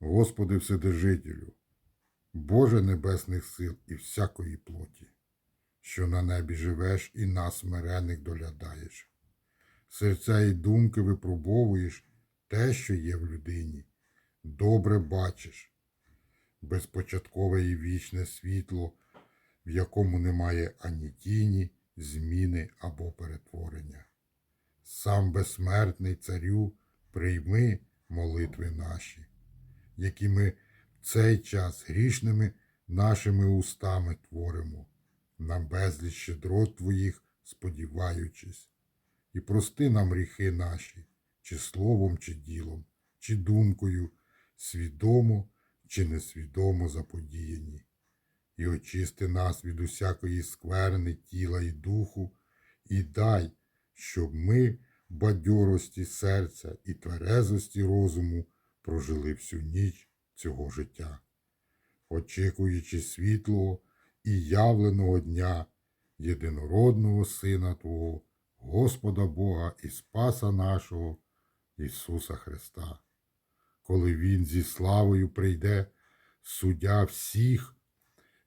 Господи Вседержителю, Боже небесних сил і всякої плоті, що на небі живеш і нас смирених доглядаєш. Серця і думки випробовуєш те, що є в людині, добре бачиш, безпочаткове і вічне світло, в якому немає ані тіні, зміни або перетворення. Сам безсмертний царю, прийми молитви наші, які ми в цей час грішними нашими устами творимо, на безліч щедрот Твоїх сподіваючись, і прости нам гріхи наші, чи словом, чи ділом, чи думкою, свідомо чи несвідомо заподіяні, і очисти нас від усякої скверни тіла і духу, і дай, щоб ми бадьорості серця і тверезості розуму прожили всю ніч цього життя, очікуючи світлого і явленого дня єдинородного Сина Твого, Господа Бога і Спаса нашого Ісуса Христа. Коли Він зі славою прийде, суддя всіх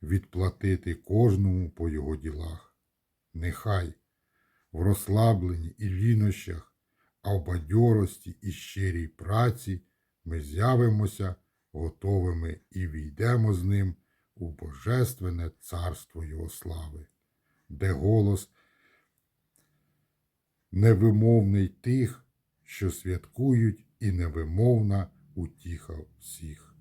відплатити кожному по його ділах. Нехай в розслабленні і лінощах, а в бадьорості і щирій праці ми з'явимося готовими і війдемо з ним у Божественне царство Його слави, де голос невимовний тих, що святкують, і невимовна утіха всіх,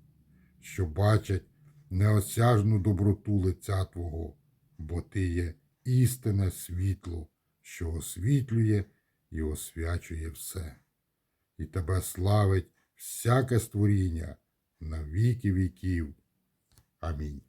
що бачать неосяжну доброту лиця Твого, бо Ти є істинне світло, що освітлює і освячує все, і Тебе славить всяке створіння на віки віків. Амінь.